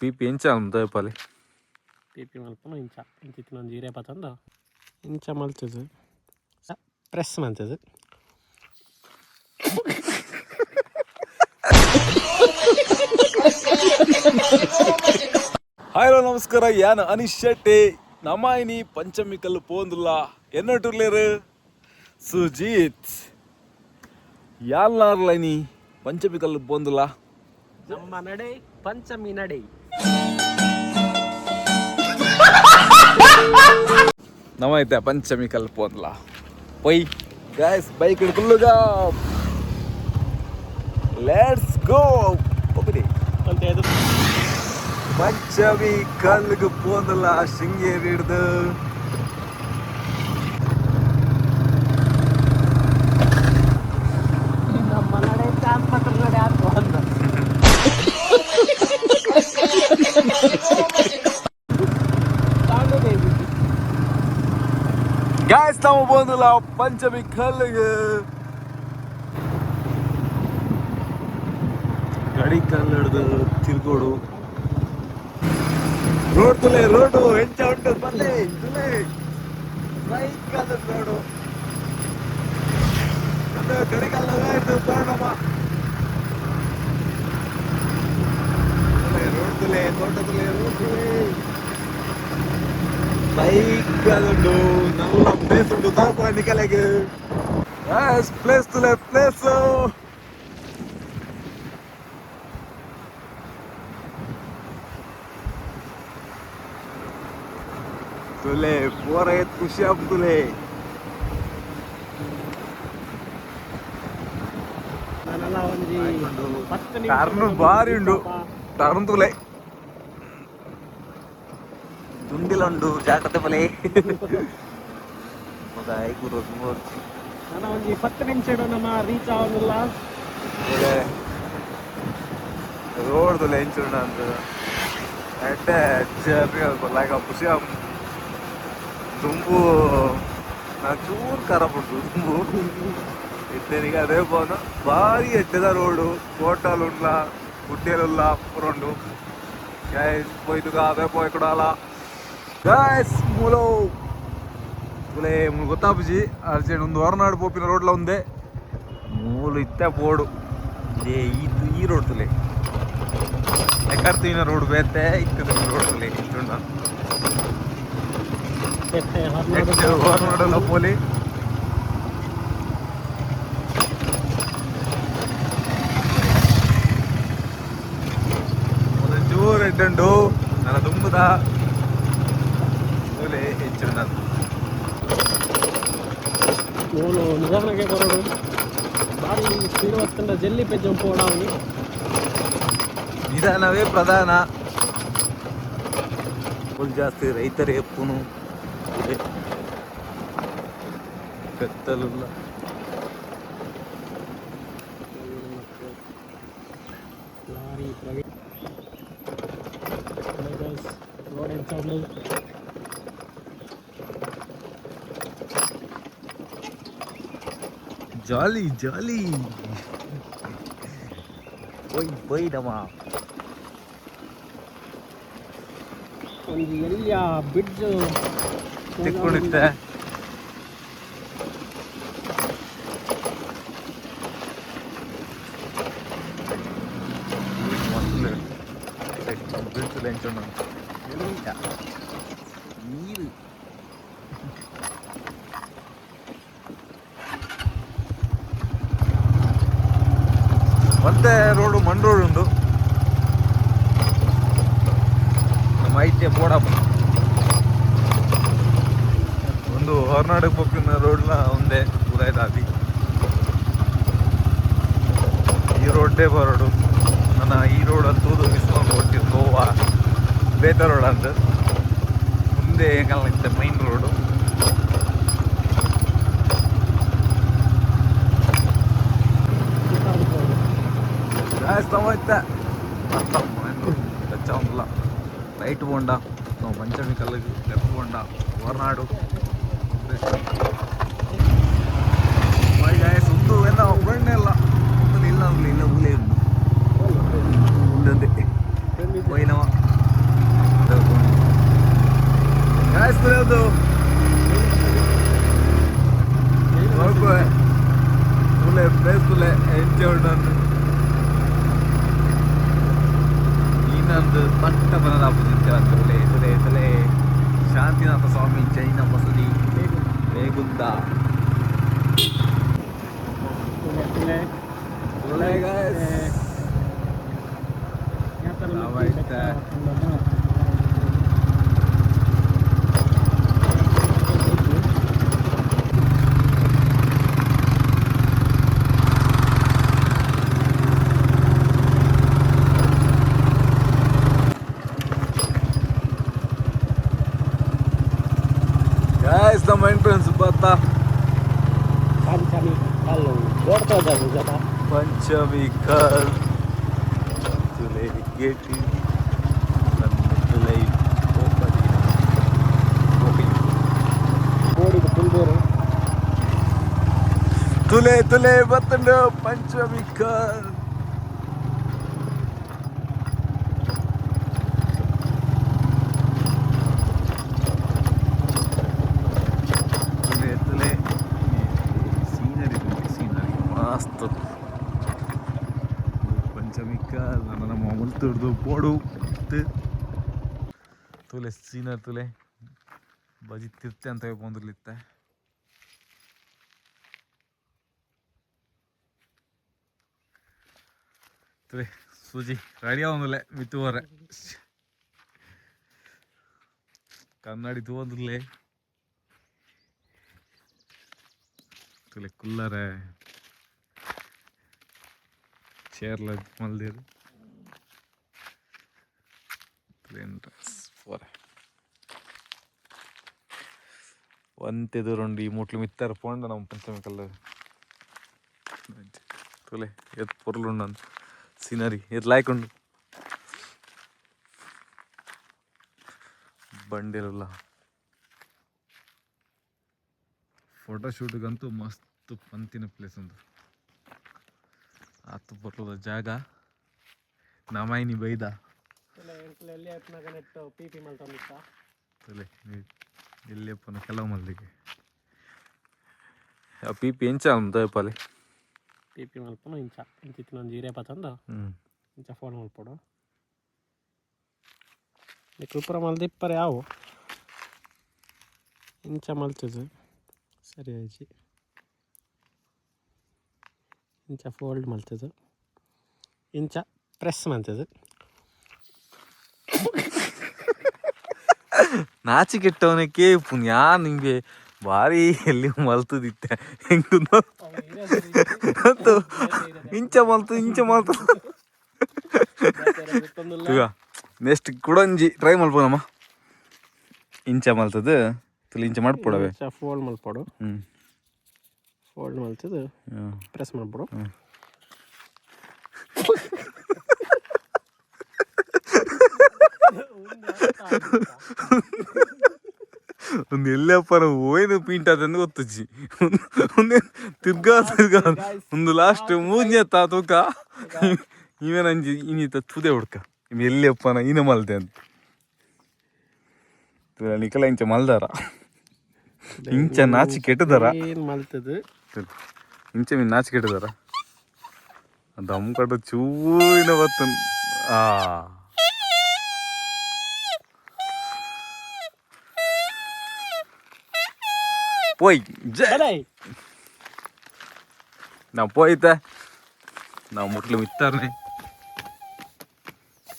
P P ಎಂಚ ಅಂತ ಪಲೆ T P ಮಲ್ಪನ ಇಂಚ. ಇಂಚಿತ್ತು ಒಂದು ಜೀರೆ ಪತ್ತಂದು ಇಂಚ ಮಲ್ತದು ಪ್ರೆಸ್ ಮಂತದು ಹಾಯ್ ಹಲೋ ನಮಸ್ಕಾರ. ಯಾನ್ ಅನಿಶ್ ಶೆಟ್ಟಿ. ನಮಾಯಿನಿ ಪಂಚಮಿ ಕಲ್ಲು ಪೋಂದುಲ್ಲ. ಎನ್ನಟುರ್ಲೇರು? ಸುಜೀತ್. ಯಾಲ್ನಾರ್ಲೈನಿ ಪಂಚಮಿ ಕಲ್ಲು ಪೋಂದುಲ್ಲ? ನಮ್ಮ ನಡೆ ಪಂಚಮಿ ನಡೆ. ನಮೈತೆ ಪಂಚಮಿ ಕಲ್ಲು ಪೋಂದುಲ್ಲ ಪೈ ಗಾಯ್ಸ್ ಬೈಕ್ ಹಿಡ್ಕೊಳ್ಳುಗ ಲೆಟ್ಸ್ ಗೋ ಹೋಗ್ಬಿಡಿ ಅಂತ ಇದು ಪಂಚಮಿ ಕಲ್ಗೆ ಪೋಂದಲ್ಲ ಶೃಂಗೇರಿ ಹಿಡ್ದು ಗಾಯ್ಸ್ ನಾವು ಬಂದಿಲ್ಲ ಪಂಚಮಿ ಕಲ್ಲಿಗೆ ಗಡಿ ಕಲ್ಲು ಹಿಡ್ದು ತಿರ್ಗೋಡು ರೋಡ್ ತುಲೆ ರೋಡು ಹೆಂಚ ಉಂಟು ಬಲ್ಲೆ ತುಲೆ ಸೈಕಲ್ ರೋಡು ಅದು ಗಡಿ ಕಲ್ಲು ಹಿಡ್ದು ತೋರಣಮ್ಮ ತುಲೆ ರೋಡ್ ತುಲೆ ತೋಟ ತುಲೆ ರೋಡ್ ತುಲೆ ಸೈಕಲ್ ಉಂಟು பைக்கலண்டு நல்லா பேசுண்டு தான் நிக்கலைக்கு எஸ் பிளேஸ் டு பிளேஸ் तुले पोर आहेत खुशाब तुले టర్న్ బారిండు టర్న్ తులే ನಿಮಿಷ ಕಾರ್ನು ಬಾರಿ ಉಂಡು ಟರ್ನ್ ತುಲೆ ದುಂಡಿಲುಂಡು ಜಾಗ್ರತೆ ಬಲೆ ಗುರು ನನ್ನ ಒಂಜಿ ಹತ್ತು ನಿಮಿಷ ಇಡು ನಮ್ಮ ರೀಚ್ ಆಗೋದಿಲ್ಲ ರೋಡ್ ತುಲೆ ಹೆಂಚುಂಡ ಅಂತ ಎಡ್ಡೆ ಜರ್ನಿ ಲಾಗ ಖುಷಿ ಆಪ್ ದುಂಬು ನಾ ಚೂರು ಖರಾಬ್ ಉಂಟು ದುಂಬು ಇದ್ದನಿಗೆ ಅದೇ ಬೋನು ಭಾರಿ ಎಡ್ಡೆದ ರೋಡು ಹೋಟಲ್ ಉಂಡ್ಲ ಗುಡ್ಡೆಲುಲ್ಲ ಪುರಂಡು ಗೈಸ್ ಪೋಯ್ತು ಅದೇ ಪೋಯ್ ಕೊಡಲ್ಲ ಗೈಸ್ ಮೂಲೋ ಮೂಲೆ ಮೂಲು ಗೊತ್ತಾಪುಜಿ ಅರ್ಜೆಂಟ್ ಒಂದು ಹೊರನಾಡು ಪೋಪಿನ ರೋಡ್ಲ ಒಂದೇ ಮೂಲು ಇತ್ತೆ ಬೋರ್ಡು ಏ ಇದು ಈ ರೋಡ್ ತುಲೆ ಎಕರ್ತಿನ ರೋಡ್ ಬೇತೆ ಇತ್ತದ ರೋಡ್ ತುಲೆ ಇತ್ತುಂಡ ಹೊರನಾಡಲ್ಲ ಪೋಲಿ ಒಂದು ಚೂರು ಎಡ್ಡುಂಡು ನನ್ನ ದುಂಬುದ ಮೂಲೆ ಹೆಚ್ಚುಂಡ ಮೂಲು ನಿಧಾನಕ್ಕೆ ಬರೋಡು ಬಾರಿ ಸ್ಪೀಡ್ ಹೊತ್ತಂಡ ಜಲ್ಲಿ ಪೆ ಜಂಪ್ ಓಡಾವನಿ ನಿಧಾನವೇ ಪ್ರಧಾನ ಫುಲ್ ಜಾಸ್ತಿ ರೈತರ ಎಪ್ಪುನು ಕತ್ತಲಿಲ್ಲ ಲಾರಿ ಪ್ರೈವೇಟ್ ರೋಡ್ ಎಂತ ಜಾಲಿ ಜಾಲಿ ಒಯ್ ಬೈ ನಮ ಒಂದು ಎಲ್ಲಿಯ ಬ್ರಿಡ್ಜ್ ತಿಕ್ಕೊಂಡಿತ್ತೆ ನೀರು ಒಂದು ಹೊರನಾಡು ಪೊಕ್ಕಿನ ರೋಡ್ಲ ಒಂದೇ ಪೂರೈದಾದಿ ಈ ರೋಡ್ಡೇ ಬರೋಡು. ನನ್ನ ಈ ರೋಡ್ ಅಂತೂ ಇಸ್ಕೊಂಡು ಕೊಟ್ಟಿದ್ದು ಗೋವಾ. ಬೇತ ರೋಡ್ ಅಂತ. ಮುಂದೆ ಹೆಂಗಲ್ಲ ಮೈನ್ ರೋಡು. ಒಂದಿಲ್ಲ. ರೈಟ್ ಬೋಂಡ ನಾವು ಪಂಚಮಿ ಕಲ್ಲಿಗೆ left bonda Horanadu. Thank you. Bye guys. Eh, சாமி கால் துளை கேட்டு துளை துளை துளை பத்தண்டோ பஞ்சமி கால் ತುಲೆ ಸೀನರ್ ತುಲೆ ಬಜಿ ತಿರ್ತೆ ಅಂತ ಬಂದಿರ್ಲಿತ್ತೆ ತುಲೆ ಸೂಜಿ ರೆಡಿ ಆಗೋದಿಲ್ಲ ಮಿತ್ತುವರೆ ಕನ್ನಡಿ ತೂವಂದಿರ್ಲೆ. ತುಲೆ ಕುಲ್ಲರೆ. ಚೇರ್ಲ ಫೋರೆ ಒಂತೆದು రెండు ಈ ಮುಟ್ಲು ಮಿತ್ತರ ಪೋಂಡ ನಮ್ಮ ಪಂಚಮಿ ಕಲ್ಲ ತುಲೆ ಎತ್ ಪೊರ್ಲುಂಡು ಅಂತ ಸೀನರಿ ಎದ್ ಲಾಯ್ಕೊಂಡು ಬಂಡಿರಲ್ಲ ಫೋಟೋಶೂಟ್ಗಂತೂ ಮಸ್ತ್ ಪಂತಿನ ಪ್ಲೇಸ್ ಒಂದು ಆತು ಬರ್ಲದ ಜಾಗ ನಮಾಯಿನಿ ಬೈದ ಎಲ್ಲಿ ಎತ್ನಾಗ ನೆಟ್ಟು ಪಿ ಪಿ ಮಲ್ತಂದಿತ್ತ ತಲೆ ಎಲ್ಲಿಯಪ್ಪನ ಕೆಲವು ಮಂದಿಗೆ ಆ ಪಿ ಪಿ ಎಂಚ ದಯಪಾಲಿ ಪಿ ಪಿ ಮಲ್ಪನು ಇಂಚ. ಇಂಚಿತ್ತಿನ ಒಂದು ಜೀರೆ ಪತ್ತಂದು ಹ್ಮ್. ಇಂಚ ಫೋನ್ ಮಲ್ಪಡು ಕುಪ್ರ ಮಲ್ದಿಪ್ಪರೆ ಯಾವು? ಇಂಚ ಮಲ್ತದು ಸರಿ ಆಯ್ತು. ಇಂಚ ಫೋಲ್ಡ್ ಮಲ್ತಿದು ಇಂಚ ಪ್ರೆಸ್ ಮಲ್ತದು ನಾಚಿಕೆಟ್ಟವನಕ್ಕೆ ಪುನ್ಯಾ ನಿಂಗೆ ಭಾರಿ ಎಲ್ಲಿ ಮಲ್ತದಿತ್ತೆ. ಹೆಂಗ ಮತ್ತು ಇಂಚ ಮಲ್ತು ಇಂಚ ಮಲ್ತು. ಈಗ ನೆಕ್ಸ್ಟ್ ಕುಡಂಜಿ ಟ್ರೈ ಮಲ್ಪೋನಮ್ಮ ಇಂಚ ಮಲ್ತದ ತುಲಿ ಇಂಚ ಮಾಡ್ಬಿಡವೆ. ಫೋಲ್ಡ್ ಮಲ್ಪಾಡು. ಹ್ಞೂ ಫೋಲ್ಡ್ ಮಲ್ತದು ಹ್ಞೂ ಪ್ರೆಸ್ ಮಾಡ್ಬಿಡು. ಒಂದು ಎಲ್ಲಪ್ಪನ ಓಯ್ದು ಪೀಂಟ್ ಅದಂದು ಗೊತ್ತಜ್ಜಿ ಒಂದೇ ತಿರ್ಗಾ ತಿರ್ಗಾ ಒಂದು ಲಾಸ್ಟ್ ಮೂಜ್ಞೆ ತಾ ತೂಕ ಇವೇನ ಅಂಜಿ ಇನ್ನಿತ ತುದೆ ಹುಡ್ಕ. ಇವ್ ಎಲ್ಲಿಯಪ್ಪನ ಇನ ಮಲ್ದೆ ಅಂತ. ನಿಕಲ ಇಂಚ ಮಲ್ದಾರ. ಇಂಚ ನಾಚಿ ಕೆಟ್ಟದಾರ. ಇಂಚ ಮೀನ್ ನಾಚಿ ಕೆಟ್ಟದಾರ. ದಮ್ ಕಟ್ಟು ಚೂರಿನ ಬತ್ತ ಆ. போய் ஜெ- ಅಲೇ நான் போயிட்டேன் நான் ಮುಟ್ಲು ಮಿತ್ತಾರ್ನೆ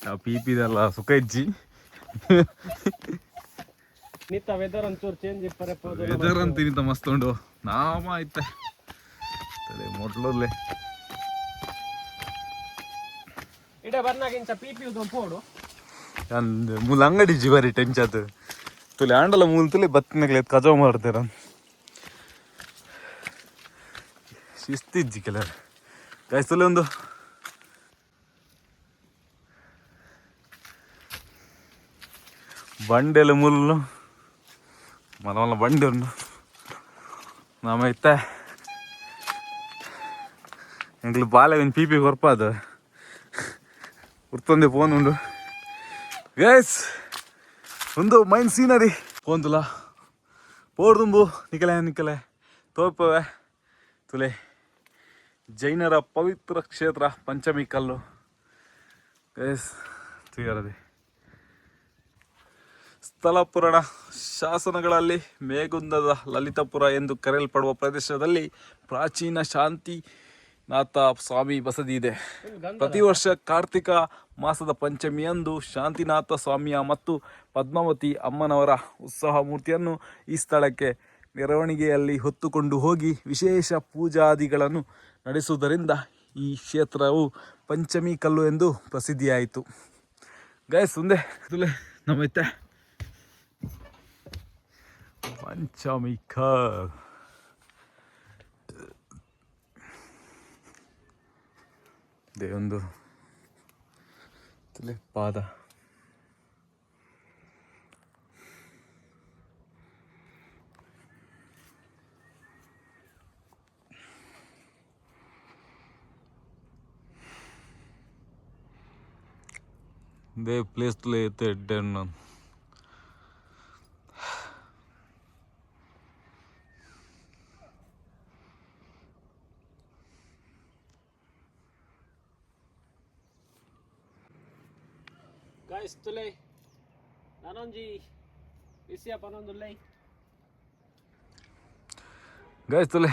ಆ ಪೀಪಿದೆಲ್ಲ ಸುಖ ಇಜ್ಜಿ ನಿತ್ತ ವೆದರ್ ಒಂಚೂರು ಚೇಂಜ್ ಇಪ್ಪರೆ ವೆದರ್ ಅಂತ ಇಂತ ಮಸ್ತ್ ಉಂಡು ನಾಮ ಆಯ್ತೆ ತಲೆ ಮೊಟ್ಲಲ್ಲೇ ಇಡೆ ಬರ್ನಾಗ ಇಂಚ ಪಿ ಪಿ ಒಂದು ಪೋಡು ಅಂದ್ ಮೂಲ ಅಂಗಡಿ ಜಿವರಿ ಟೆಂಚತ್ ತುಲೆ ಆಂಡಲ ಮೂಲ ತುಲೆ ಬತ್ತಿನಗ್ಲೆ ಕಜಾವ್ ಮಾಡ್ತಾರ ಶಿಸ್ತಿಜ್ಜಿ ಕೆಲವರು ಕಾಯಿಸಲೇ ಒಂದು. ಬಂಡೆಲ್ಲ ಮುಲ್ಲು. ಮಲ ಮಲ ಬಂಡೆ ಉಂಡು ನಮ್ಮ ಇತ್ತ. ಎಂಗ್ಲು ಒಂದು ಪಿ ಪಿ ಕೊರ್ಪಾದ ಉರ್ತೊಂದೆ ಫೋನ್ ಉಂಡು. ಗೈಸ್ ಒಂದು ಮೈನ್ ಸೀನರಿ. ಫೋನ್ ತುಲ. ಪೋಡ್ದುಂಬು ನಿಕಲೆ ನಿಕಲೆ. ತೋಪವೆ ತುಲೆ. ಜೈನರ ಪವಿತ್ರ ಕ್ಷೇತ್ರ, ಪಂಚಮಿ ಕಲ್ಲು. ಎಸ್ ತುಯರದೆ ಸ್ಥಳ ಪುರಾಣ ಶಾಸನಗಳಲ್ಲಿ ಮೇಗುಂದದ ಲಲಿತಪುರ ಎಂದು ಕರೆಯಲ್ಪಡುವ ಪ್ರದೇಶದಲ್ಲಿ ಪ್ರಾಚೀನ ಶಾಂತಿನಾಥ ಸ್ವಾಮಿ ಬಸದಿ ಇದೆ. ಪ್ರತಿ ವರ್ಷ ಕಾರ್ತಿಕ ಮಾಸದ ಪಂಚಮಿಯಂದು ಶಾಂತಿನಾಥ ಸ್ವಾಮಿಯ ಮತ್ತು ಪದ್ಮಾವತಿ ಅಮ್ಮನವರ ಉತ್ಸಾಹ ಮೂರ್ತಿಯನ್ನು ಈ ಸ್ಥಳಕ್ಕೆ ಮೆರವಣಿಗೆಯಲ್ಲಿ ಹೊತ್ತುಕೊಂಡು ಹೋಗಿ ವಿಶೇಷ ಪೂಜಾದಿಗಳನ್ನು ನಡೆಸುವುದರಿಂದ ಈ ಕ್ಷೇತ್ರವು ಪಂಚಮಿ ಕಲ್ಲು ಎಂದು ಪ್ರಸಿದ್ಧಿಯಾಯಿತು. ಗೈಸ್ ತುಲೆ ನಮ್ಮೈತೆ ಪಂಚಮಿ ಕಲ್ ಒಂದು ತುಲೆ ಪಾದ. ಇದೇ ಪ್ಲೇಸ್ ತುಲೆ ಐತೆ ಡೆನ್ ಗಾಯ್ಸ್ ತುಲೆ ನಾನೊಂಜಿ ಬಿಸಿಯ ಪನೊಂದುಲ್ಲೈ ಗಾಯ್ಸ್ ತುಲೆ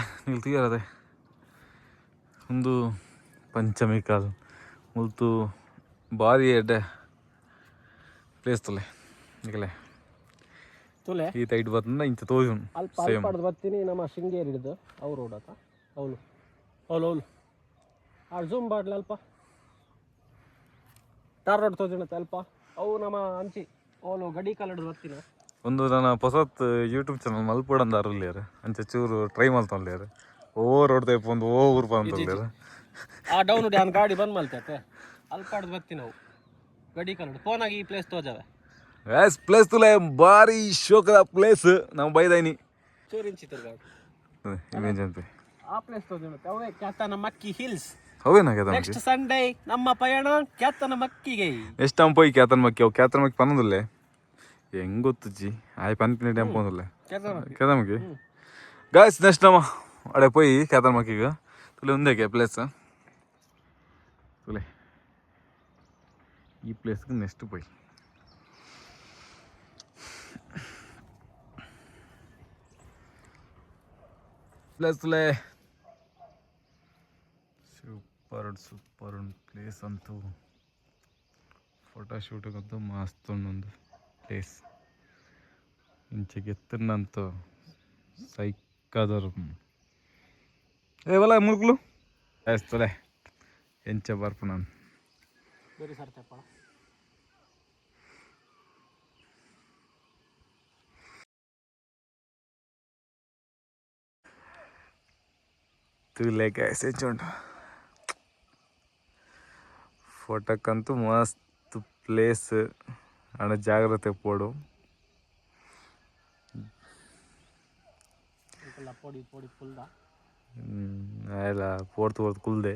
ಒಂದು ಪಂಚಮಿ ಕಾಲ್. ಮುಲ್ತು ಭಾರಿ ಎಡ್ಡೆ ಪ್ಲೇಸ್ ತೊಲೆ. ಈಗಲೇ. ತುಲೆ. ಈ ತೈಡ್ ಬರ್ತಂದ ಇಂಚ ತೋಜು ಅಲ್ಪ ಸೇಮ್. ಅಲ್ಪಾಡ್ದು ಬರ್ತೀನಿ ನಮ್ಮ ಶೃಂಗೇರಿ ಹಿಡಿದು ಅವ್ರು ಓಡಾಕ ಅವಳು ಅವಳು ಅವಳು. ಆ ಜೂಮ್ ಬಾಡ್ಲ ಅಲ್ಪ. ಟಾರ್ ರೋಡ್ ತೋಜಣತ್ತೆ ಅಲ್ಪ. ಅವು ನಮ್ಮ ಅಂಚಿ ಅವಳು ಗಡಿ ಕಾಲಡ್ ಬರ್ತೀನಿ. ಒಂದು ನನ್ನ ಹೊಸತ್ ಯೂಟ್ಯೂಬ್ ಚಾನಲ್ ಮಲ್ಪಡಂದ ಅರುಲ್ಯಾರ ಅಂಚೆ ಚೂರು ಟ್ರೈ ಮಾಡ್ತೊಳ್ಳ್ಯಾರ ಓ ರೋಡ್ ತೇಪ ಒಂದು ಓ ಊರು ಬಂತೊಳ್ಳ್ಯಾರ ಆ ಡೌನ್ ಡ್ಯಾನ್ ಗಾಡಿ ಬಂದ್ ಮಲ್ತೈತೆ. ಅಲ್ಪಾಡ್ದು ಬರ್ತೀನಿ ನಾವು. ಗಡಿ ಫೋನಾಗಿ ಈ ಪ್ಲೇಸ್ ತೋಜವೆ ಎಸ್ ಪ್ಲೇಸ್ ತುಲೆ ಭಾರಿ ಶೋಕದ ಪ್ಲೇಸ್ ನಾವು ಇಂಚಿತ್ತು ಇಮೇಜ್ ಅಂತ. ಆ ಪ್ಲೇಸ್ ತೋಜಣತ್ತೆ ಅವೇ Kyatana Makki hills next Sunday ನಮ್ಮ ಪಯಣ ಕ್ಯಾತನ ಮಕ್ಕಿಗೆ. ಎಷ್ಟು ಅಂಪ ಈ ಕ್ಯಾತನ್ ಮಕ್ಕಿ? ಅವು ಕ್ಯಾತನ ಮಕ್ಕಿ ಪನ್ನದಿಲ್ಲೆ ಹೆಂಗ್ ಗೊತ್ತಜ್ಜಿ ಆಯ್ ಪನ್ಪಿನ ಡ್ಯಾಮ್ ಪೋನಲ್ಲ ಕ್ಯಾತನ ಕ್ಯಾತನ್ ಮಕ್ಕಿ. ಗಾಯ್ಸ್ ನೆಕ್ಸ್ಟ್ ನಮ್ಮ ಅಡೆ ಪೋಯಿ ಕ್ಯಾತನ್ ಮಕ್ಕಿಗ. ತುಲೆ ಒಂದೇ ಪ್ಲೇಸ್ ಈ ಪ್ಲೇಸ್ಗೆ ನೆಕ್ಸ್ಟ್ ಪೋಯಿ ಪ್ಲೇಸ್ ತುಲೆ ಸೂಪರ್ ಸೂಪರ್ ಪ್ಲೇಸ್ ಅಂತೂ ಫೋಟೋ ಶೂಟಿಗಂತೂ ಮಸ್ತ್ ಉಂಡು ಪ್ಲೇಸ್ ಇಂಚೆಗೆ ಎತ್ತನಂತೂ ಸೈಕಾದರು ಏವಲ್ಲ ಮುಳುಗುಲು ಎಸ್ತಲೆ ಎಂಚ ಬರ್ಪ ನಾನು ಬೇರೆ ಸರ್ತೆಪ್ಪ ತುಲೆ ಗ್ಯಾಸ್ ಹೆಚ್ಚುಂಟು ಫೋಟೋಕ್ಕಂತೂ ಮಸ್ತ್ ಪ್ಲೇಸ್ ಹಣ ಜಾಗ್ರತೆ ಪೋಡು ಇದೆಲ್ಲ ಪೊಡಿ ಪೊಡಿ ಫುಲ್ದ ಎಲ್ಲ ಪೋಡ್ತು ಪೋಡ್ತು ಕುಲ್ದೆ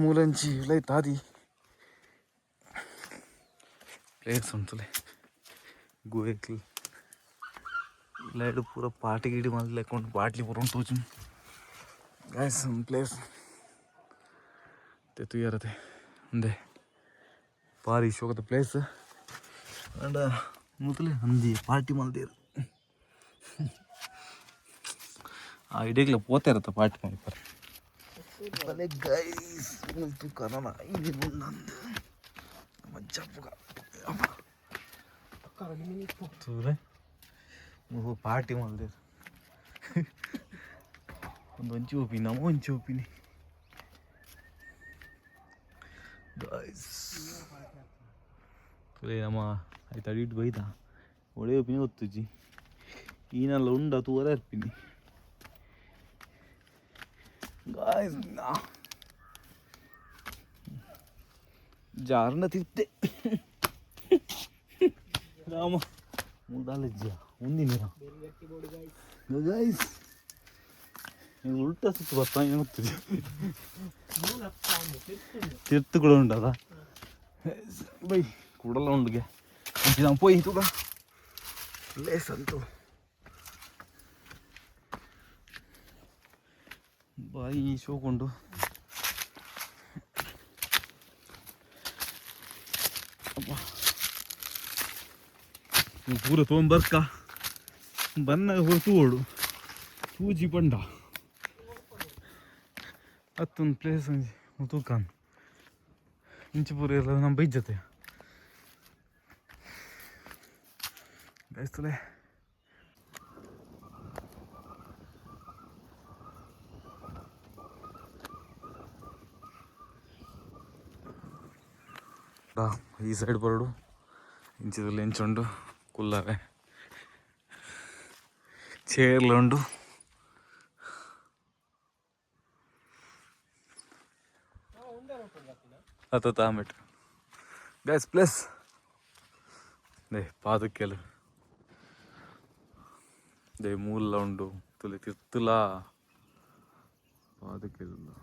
ಮೂಲಂಚಿ ಲೈ ತಾದಿ ಪ್ಲೇಸ್ ಉಂಟುಲೆ. ಗೋಯಕ್ಲಿ ಲೈಡು ಪೂರ ಪಾಟಿ ಗಿಡಿ ಮಲ್ದು ಲೆಕ್ಕೊಂಡು ಬಾಟ್ಲಿ ಪೂರ ಉಂಟು ತೋಚು ಗಾಯ್ಸ್ ಪ್ಲೇಸ್ ತೆತ್ತು ಇರತ್ತೆ ಒಂದೇ. ಭಾರಿ ಶೋಕದ ಪ್ಲೇಸ್ ಅಂಡ ಮೊದಲೇ ಅಂದಿ ಪಾರ್ಟಿ ಮಲ್ದಿರು ಆ ಇಡೀಗ್ಲ ಪೋತೆ ಇರತ್ತೆ ಪಾರ್ಟಿ ಮಾಡ್ತಾರೆ ಅಲೆ ಗೈಸ್ ಮುಲ್ತು ಕರೋನ ಇದು ನಂದು ಮಜ್ಜಪ್ಪಗ ತೂರೆ ಓಹೋ ಪಾರ್ಟಿ ಮಲ್ದಿರು ಒಂದು ಒಂಚು ಒಪಿನಿ ನಮ್ಮ ಒಂಚು ಒಪಿನಿ ಗೈಸ್ ತುಲೆ ನಮ್ಮ ಆಯ್ತು ಅಡಿಟ್ಟು ಬೈದ ಒಳ್ಳೆ ಒಪಿನಿ ಗೊತ್ತುಜಿ ಈನೆಲ್ಲ ಉಂಡ ತೂರ ಇರ್ಪಿನಿ ജാറിന്റെ തിരുത്ത് രാമ മുതലജ്ജ ಒಂದಿನ ಗೈಸ್ ಉಲ್ಟ ಸುತ್ತು ಬರ್ತಾ ಗೊತ್ತಿದೆ ತಿರ್ತು ಕೂಡ ಉಂಟದ ಬೈ ಕೂಡಲ್ಲ ಉಂಡುಗೆ ಪೋಯಿ ತುಗ ಲೇ ಸಂತು ಬಾಯಿ ಶೋಕೊಂಡು ಪೂರ ತೊಗೊಂಬರ್ಕ. ಬಂದಾಗ ಹೊರತು ಓಡು ಸೂಜಿ ಬಂಡ ಅತ್ತೊಂದು ಪ್ಲೇಸ್ ತೂಕಾನ್. ಇಂಚು ಪೂರ ಇರೋದು ನಮ್ಮ ಬೈಜತೆ ಬಯಸ್ತಲೇ ಈ ಸೈಡ್ ಬರಡು ಇಂಚಿದಲ್ಲಿ ಎಂಚುಂಡು ಕುಲ್ಲವೆ ಚೇರ್ಲುಂಡು ಅತ್ತ ತಾಮೆಟ್ ಗೈಸ್ ಪ್ಲಸ್ ದೇ ಪಾದಕ್ಕೆಲು ದೇ ಮೂಲ ಉಂಡು ತುಲಿ ತಿರ್ತುಲ ಪಾದಕ್ಕೆಲು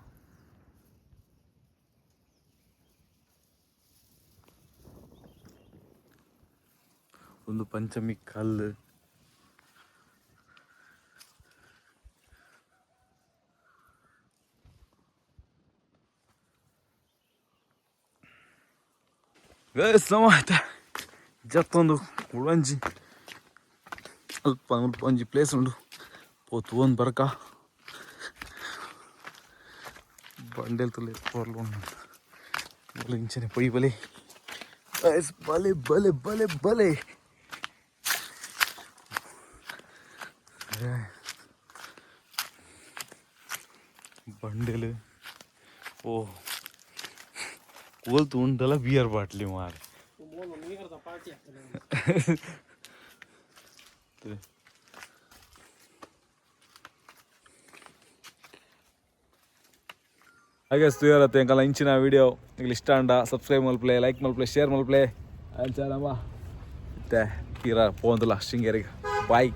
ಒಂದು ಪಂಚಮಿ ಕಲ್ಲು ಸಮಾಯ್ತ ಜತ್ತೊಂದು ಉಳಂಜಿ ಅಲ್ಪ ಅಲ್ಪ ಒಂಜಿ ಪ್ಲೇಸ್ ಉಂಡು ಪೋತು ಒಂದು ಬರ್ಕ ಬಂಡೆಲ್ ತುಲೆ ಪೋರ್ಲು ಉಂಡು ಇಂಚನೆ ಪೊಯ್ ಬಲೆ Guys, ಬಲೆ ಬಲೆ ಬಲೆ ಬಲೆ ಬಂಡೆಲು, ಓ ಕೋಲ್ತು ಉಂಟಲ್ಲ ಬಿಯರ್ ಬಾಟ್ಲಿ ಮಾರೆ. ಹಾಗೆ ಸ್ಟೂಯರತ್ತೆ ಎಂಕಲ್ಲ ಇಂಚಿನ ವಿಡಿಯೋ ನಿಮಗೆ ಇಷ್ಟ ಅಂಡ ಸಬ್ಸ್ಕ್ರೈಬ್ ಮಲ್ಪ್ಲೆ ಲೈಕ್ ಮಲ್ಪ್ಲೆ ಶೇರ್ ಮಲ್ಪ್ಲೆ ಅಂಚಾನಮ್ಮ ಮತ್ತೆ ತೀರಾ ಪೋಂದಲ್ಲ ಶೃಂಗೇರಿಗೆ. ಬಾಯ್